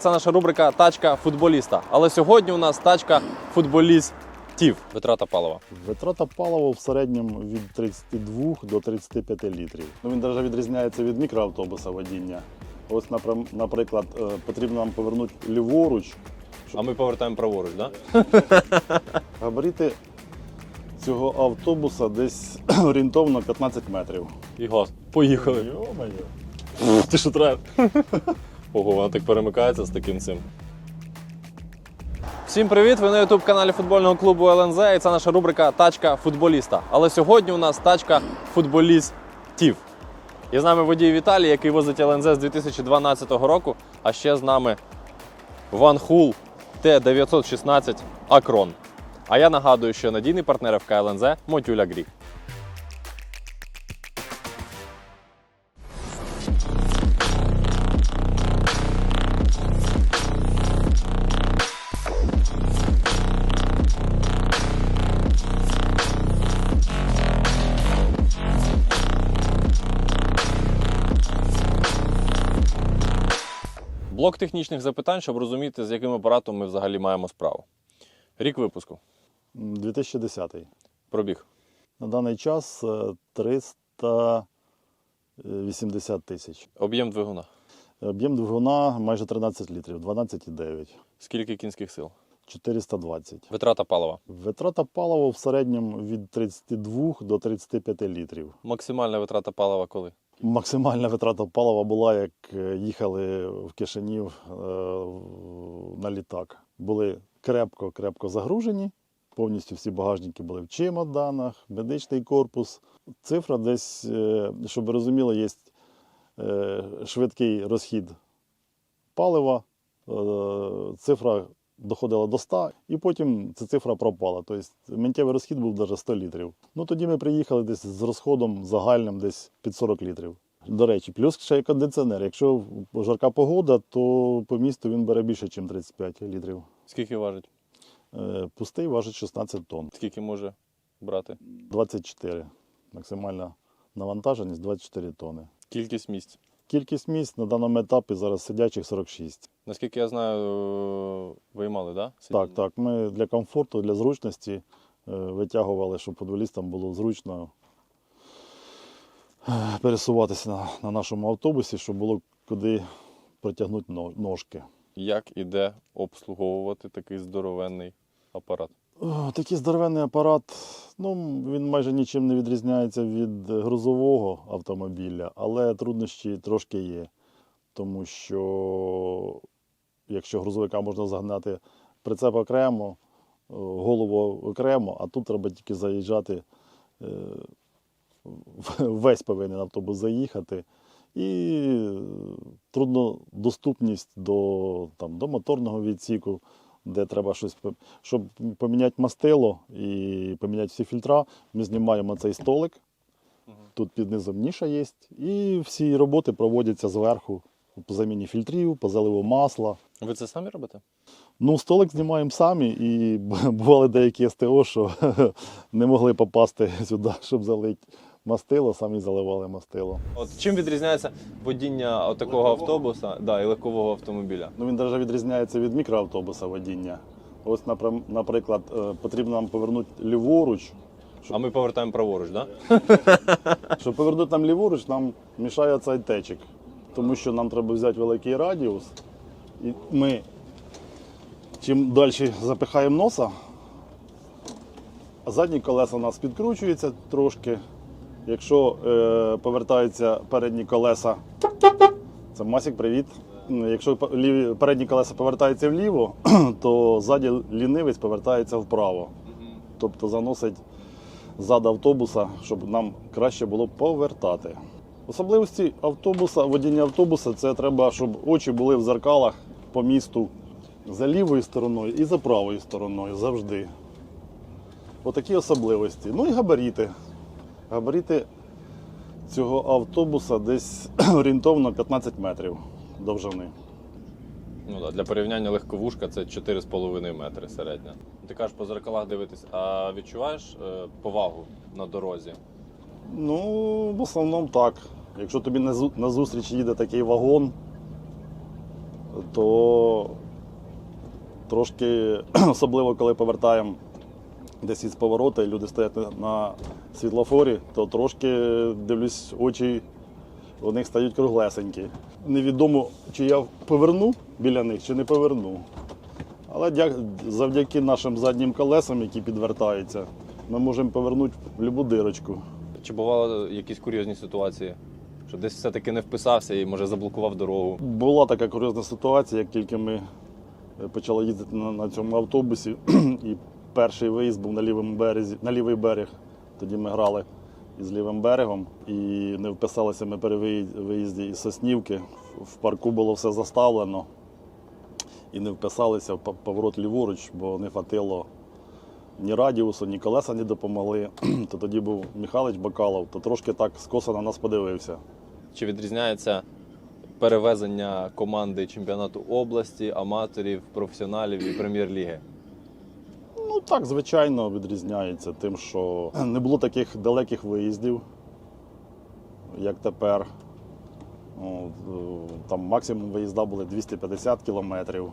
Це наша рубрика Тачка футболіста. Але сьогодні у нас тачка футболістів. Витрата палива. Витрата палива в середньому від 32 до 35 літрів. Ну, він навіть відрізняється від мікроавтобуса водіння. Ось, наприклад, е, потрібно нам повернути ліворуч. А ми повертаємо праворуч, да? Габарити цього автобуса десь орієнтовно 15 метрів. І газ. Поїхали. Йо-моє. Ти що треба? Ого, вона так перемикається з таким цим. Всім привіт! Ви на youtube каналі футбольного клубу ЛНЗ і це наша рубрика Тачка футболіста. Але сьогодні у нас тачка футболістів. І з нами водій Віталій, який возить ЛНЗ з 2012 року. А ще з нами Ван Хул Т916 Акрон. А я нагадую, що надійний партнер ФК ЛНЗ Мотюля Грік. Блок технічних запитань, щоб розуміти, з яким апаратом ми взагалі маємо справу. Рік випуску. 2010. Пробіг. На даний час е, 380 тисяч. Об'єм двигуна. Об'єм двигуна майже 13 літрів, 12,9. Скільки кінських сил? 420. Витрата палива. Витрата палива в середньому від 32 до 35 літрів. Максимальна витрата палива коли? Максимальна витрата палива була, як е, їхали в Кишинів е, на літак. Були крепко-крепко загружені. Повністю всі багажники були в чемоданах, медичний корпус. Цифра десь, е, щоб ви розуміли, є швидкий розхід палива. Цифра доходила до 100, і потім ця цифра пропала. Тобто миттєвий розхід був навіть 100 літрів. Ну тоді ми приїхали десь з розходом загальним десь під 40 літрів. До речі, плюс ще й кондиціонер. Якщо жарка погода, то по місту він бере більше, ніж 35 літрів. Скільки важить? Е, Пустий важить 16 тонн. Скільки може брати? 24. Максимальна навантаженість 24 тонни. Кількість місць. Кількість місць на даному етапі зараз сидячих 46. Наскільки я знаю, е, виймали, да? Так, так. Ми для комфорту, для зручності е, витягували, щоб футболістам було зручно е, пересуватися на, на нашому автобусі, щоб було куди протягнути ножки. Як і де обслуговувати такий здоровенний апарат? Такий здоровенний апарат, ну, він майже нічим не відрізняється від грузового автомобіля, але труднощі трошки є. Тому що якщо грузовика можна загнати прицеп окремо, голову окремо, а тут треба тільки заїжджати, е, весь повинен автобус заїхати. І труднодоступність до, там, до моторного відсіку, де треба щось, щоб поміняти мастило і поміняти всі фільтра, ми знімаємо цей столик. Тут під низом ніша є. І всі роботи проводяться зверху по заміні фільтрів, по заливу масла. Ви це самі робите? Ну, столик знімаємо самі, і бували деякі СТО, що не могли попасти сюди, щоб залити мастило, самі заливали мастило. От чим відрізняється водіння от такого автобуса да, і легкового автомобіля? Ну, він навіть відрізняється від мікроавтобуса водіння. Ось, наприклад, е, потрібно нам повернути ліворуч. А ми повертаємо праворуч, да? Щоб повернути нам ліворуч, нам мішає цей течик. Тому що нам треба взяти великий радіус. І ми чим далі запихаємо носа, а задні колеса у нас підкручуються трошки. Якщо е, повертаються передні колеса, це Масік, привіт. Якщо ліві- передні колеса повертаються вліво, то ззаді лінивець повертається вправо. Тобто заносить зад автобуса, щоб нам краще було повертати. Особливості автобуса, водіння автобуса це треба, щоб очі були в зеркалах по місту за лівою стороною і за правою стороною завжди. Отакі особливості. Ну і габаріти. Габаріти цього автобуса десь орієнтовно 15 метрів довжини. Ну да, для порівняння легковушка це 4,5 метри середня. Ти кажеш по зеркалах дивитись, а відчуваєш е, повагу на дорозі? Ну, в основному так. Якщо тобі назу- назустріч їде такий вагон, то трошки, особливо коли повертаємо десь із поворота, і люди стоять на- світлофорі, то трошки дивлюсь, очі у них стають круглесенькі. Невідомо, чи я поверну біля них, чи не поверну. Але завдяки нашим заднім колесам, які підвертаються, ми можемо повернути в будь-яку дирочку. Чи бували якісь курйозні ситуації? Що десь все-таки не вписався і може заблокував дорогу. Була така курйозна ситуація, як тільки ми е, почали їздити на, на цьому автобусі, і перший виїзд був на лівому березі, на лівий берег. Тоді ми грали із лівим берегом і не вписалися ми при виїзді із Соснівки. В парку було все заставлено і не вписалися в поворот ліворуч, бо не хватило ні радіусу, ні колеса не допомогли. То тоді був Михайлович Бакалов, то трошки так скоса на нас подивився. Чи відрізняється перевезення команди чемпіонату області, аматорів, професіоналів і прем'єр-ліги? Так, звичайно, відрізняється тим, що не було таких далеких виїздів, як тепер. Е, там максимум виїзда були 250 кілометрів.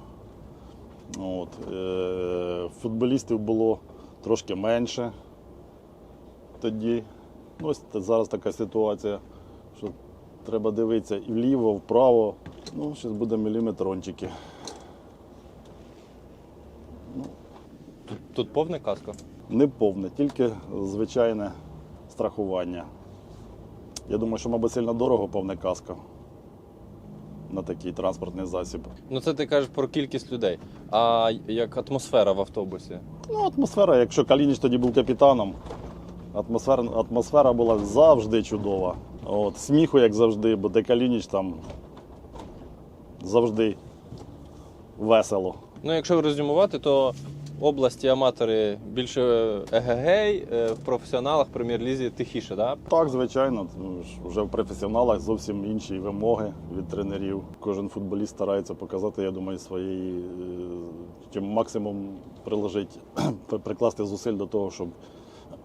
От, е, футболістів було трошки менше тоді. Ну, ось зараз така ситуація, що треба дивитися і вліво, вправо. Ну, зараз буде міліметрончики. Тут, тут повне каско. Не повне, тільки звичайне страхування. Я думаю, що, мабуть, сильно дорого повне каска на такий транспортний засіб. Ну це ти кажеш про кількість людей. А як атмосфера в автобусі? Ну, атмосфера, якщо Калініч тоді був капітаном, атмосфера, атмосфера була завжди чудова. От, сміху, як завжди, бо де Калініч там завжди весело. Ну, якщо резюмувати, то області аматори більше егегей, е, в професіоналах прем'єр-лізі тихіше, да? Так, звичайно, ну, вже в професіоналах зовсім інші вимоги від тренерів. Кожен футболіст старається показати, я думаю, свої е, чим максимум приложити, при- прикласти зусиль до того, щоб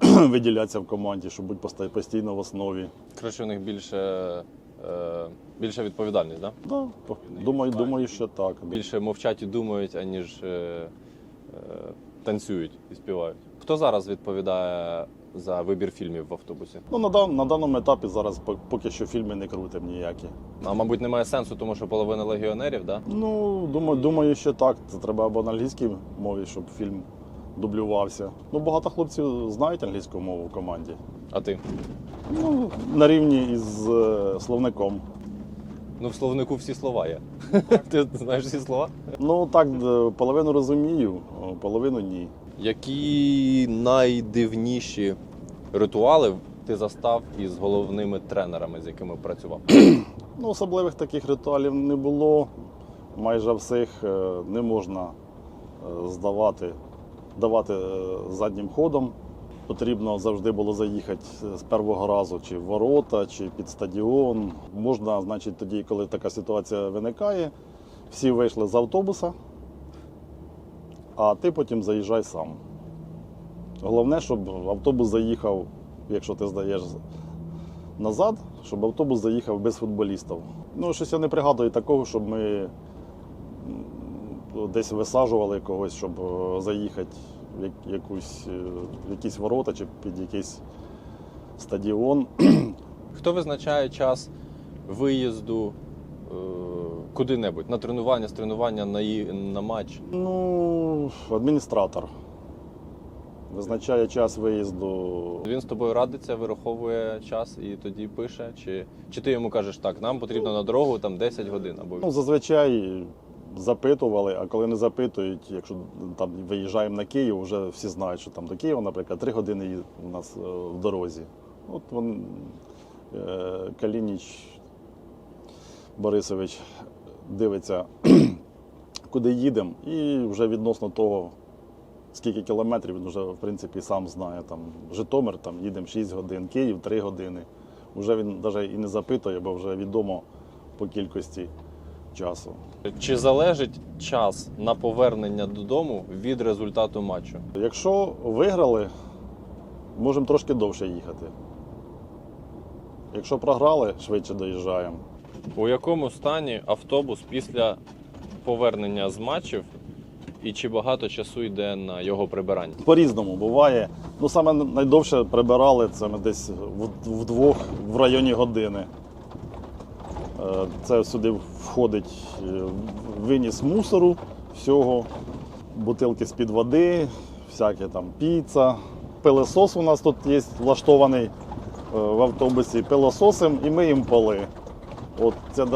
виділятися в команді, щоб бути постійно в основі. Коротше, у них більше, е, більше відповідальність, да? Да, думаю, думаю, що так. Більше мовчать і думають, аніж е, е, танцюють і співають. Хто зараз відповідає за вибір фільмів в автобусі? Ну, на, дан, на даному етапі зараз по- поки що фільми не крутимо ніякі. А мабуть, немає сенсу, тому що половина легіонерів, да? Ну, думаю, думаю, що так. Це треба або на англійській мові, щоб фільм дублювався. Ну, багато хлопців знають англійську мову в команді. А ти? Ну, на рівні із е, словником. Ну, в словнику всі слова є. Ти знаєш всі слова? Ну так, половину розумію, половину ні. Які найдивніші ритуали ти застав із головними тренерами, з якими працював? Ну, особливих таких ритуалів не було. Майже всіх е, не можна е, здавати, давати е, заднім ходом. Потрібно завжди було заїхати з першого разу чи в ворота, чи під стадіон. Можна, значить, тоді, коли така ситуація виникає, всі вийшли з автобуса, а ти потім заїжджай сам. Головне, щоб автобус заїхав, якщо ти здаєш назад, щоб автобус заїхав без футболістів. Ну, щось я не пригадую такого, щоб ми десь висаджували когось, щоб е, заїхати якусь, е, якісь ворота чи під якийсь стадіон. Хто визначає час виїзду е, куди-небудь на тренування, з тренування на, на матч? Ну, адміністратор. Визначає час виїзду. Він з тобою радиться, вираховує час і тоді пише. Чи, чи ти йому кажеш так, нам потрібно на дорогу там 10 годин або Ну, зазвичай запитували, а коли не запитують, якщо там виїжджаємо на Київ, вже всі знають, що там до Києва, наприклад, три години у нас е, в дорозі. От він, е, Калініч Борисович дивиться, куди їдемо, і вже відносно того, скільки кілометрів, він вже в принципі сам знає. Там Житомир там їдемо 6 годин, Київ 3 години. Вже він навіть і не запитує, бо вже відомо по кількості часу. чи залежить час на повернення додому від результату матчу? Якщо виграли, можемо трошки довше їхати. Якщо програли, швидше доїжджаємо. У якому стані автобус після повернення з матчів, і чи багато часу йде на його прибирання? По-різному буває. Ну, саме найдовше прибирали це ми десь вдвох в районі години. Е, Це сюди входить е, виніс мусору, всього, бутилки з-під води, всяке там піца. Пилосос у нас тут є влаштований е, в автобусі. Пилососим і миємо поли. От це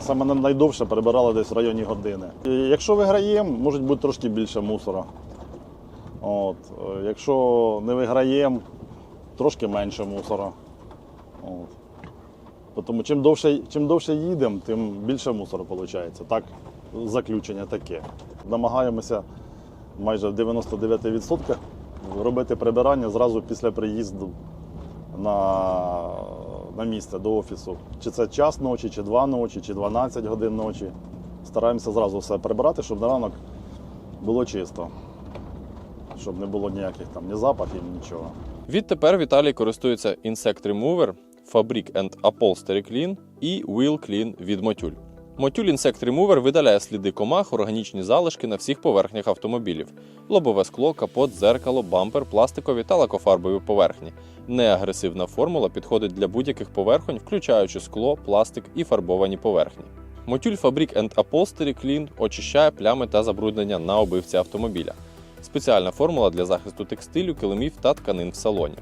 саме на- найдовше прибирали десь в районі години. І Якщо виграємо, може бути трошки більше мусора. От, якщо не виграємо, трошки менше мусора. От. Тому чим довше, чим довше їдемо, тим більше мусору виходить. Так, заключення таке. Намагаємося майже в 99% робити прибирання зразу після приїзду на, на місце до офісу. Чи це час ночі, чи два ночі, чи 12 годин ночі. Стараємося зразу все прибирати, щоб на ранок було чисто. Щоб не було ніяких там ні запахів, нічого. Відтепер Віталій користується Insect Remover, Fabric and Upholstery Clean і Wheel Clean від Мотюль. Мотюль Insect Remover видаляє сліди комах, органічні залишки на всіх поверхнях автомобілів: лобове скло, капот, дзеркало, бампер, пластикові та лакофарбові поверхні. Неагресивна формула підходить для будь-яких поверхонь, включаючи скло, пластик і фарбовані поверхні. Мотюль Fabric and Upholstery Clean очищає плями та забруднення на обивці автомобіля. Спеціальна формула для захисту текстилю, килимів та тканин в салоні.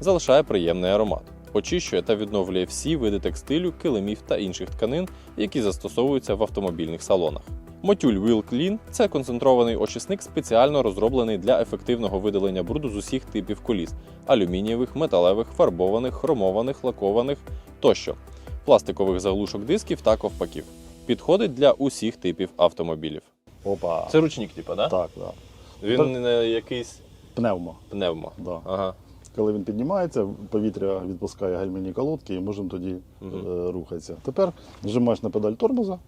Залишає приємний аромат. Очищує та відновлює всі види текстилю, килимів та інших тканин, які застосовуються в автомобільних салонах. Мотюль Wheel Clean – це концентрований очисник, спеціально розроблений для ефективного видалення бруду з усіх типів коліс: алюмінієвих, металевих, фарбованих, хромованих, лакованих тощо, пластикових заглушок дисків та ковпаків. Підходить для усіх типів автомобілів. Опа. Це ручник, типа, да? Так, так. Він не якийсь Пневмо. пневмо. Да. Ага. Коли він піднімається, повітря відпускає гальмівні колодки і можемо тоді е, рухатися. Тепер нажимаєш на педаль тормоза.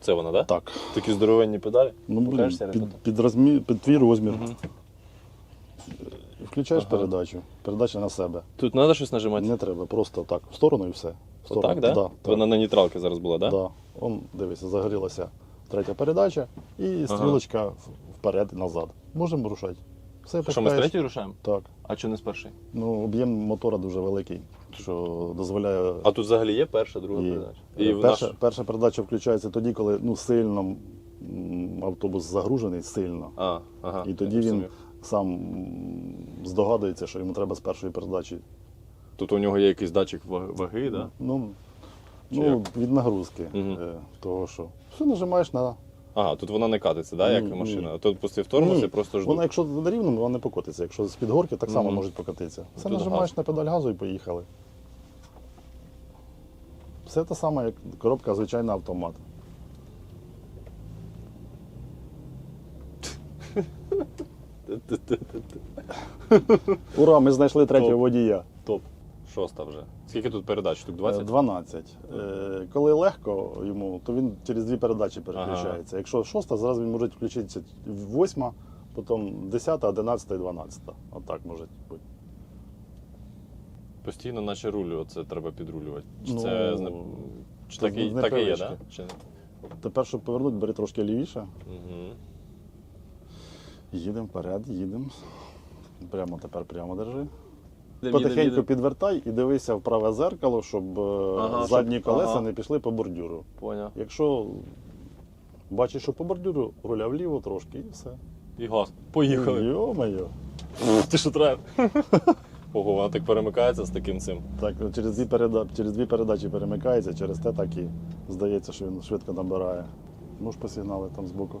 Це вона, да? Так. Такі здоровенні педалі. Ну, блін, Покажеш під, під, розмір, під твій розмір. Мгм. Включаєш Ага. передачу. Передача на себе. Тут треба щось нажимати? Не треба, просто так, в сторону і все. В сторону. Отак, да? Да, Вона на нейтралці зараз була, да? Да. Он, дивися, загорілася третя передача і стрілочка в- вперед і назад. Можемо рушати. Все Що ми з третьої рушаємо? Так. А чи не з першої? Ну, об'єм мотора дуже великий, що дозволяє. А тут взагалі є перша, друга І, передача. І в перша, наш... перша передача включається тоді, коли ну, сильно м, автобус загружений сильно. А, ага. І тоді я він сам м, здогадується, що йому треба з першої передачі. Тут у нього є якийсь датчик ва- ваги, да? Ну, Чи ну від нагрузки. Мгм. Е, того, що все нажимаєш на. Ага, тут вона не катиться, да, як Ні, ні. машина. А тут пустив тормоз Ні, і просто жду. Вона, якщо на рівному, вона не покотиться. Якщо з під горки, так само Мгм. може покотитися. Все Тут нажимаєш газ. на педаль газу і поїхали. Все те саме, як коробка звичайна автомат. Ура, ми знайшли третього Топ. водія. Топ. Шоста вже. Скільки тут передач? Штук Е, 20? 12. Е, Коли легко йому, то він через дві передачі переключається. Якщо шоста, зразу він може включитися восьма, потім 10, 11, 12. Отак може бути. Постійно наче рулю, оце треба підрулювати. Чи Ну, це чи так, і, так і є, да? Чи... Тепер, щоб повернути, бери трошки лівіше. Угу. Їдемо вперед, їдемо. Прямо тепер прямо держи. Потихеньку підвертай і дивися в праве зеркало, щоб е, Ага, задні щоб- колеса ага. не пішли по бордюру. Поняв. Якщо бачиш, що по бордюру, руля вліво трошки і все. І газ. Поїхали. Йо-моє. Ти що треба? Ого, вона так перемикається з таким цим. Так, через дві, переда... через дві передачі перемикається, через те так і здається, що він швидко набирає. Можеш посигнали там збоку.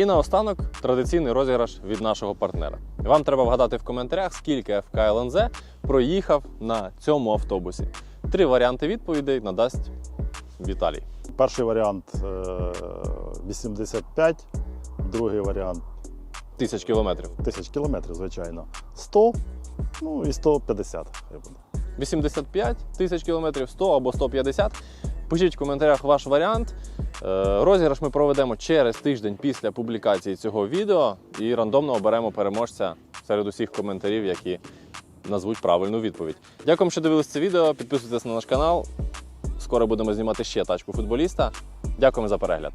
І наостанок традиційний розіграш від нашого партнера. Вам треба вгадати в коментарях, скільки ФК ЛНЗ проїхав на цьому автобусі. Три варіанти відповідей надасть Віталій. Перший варіант е, 85, другий варіант Тисяч кілометрів. 1000 кілометрів, звичайно. 100, ну і 150. хай буде. 85 тисяч кілометрів, 100 або 150. Пишіть в коментарях ваш варіант. Е, Розіграш ми проведемо через тиждень після публікації цього відео і рандомно оберемо переможця серед усіх коментарів, які назвуть правильну відповідь. Дякую, що дивилися це відео. Підписуйтесь на наш канал. Скоро будемо знімати ще тачку футболіста. Дякуємо за перегляд.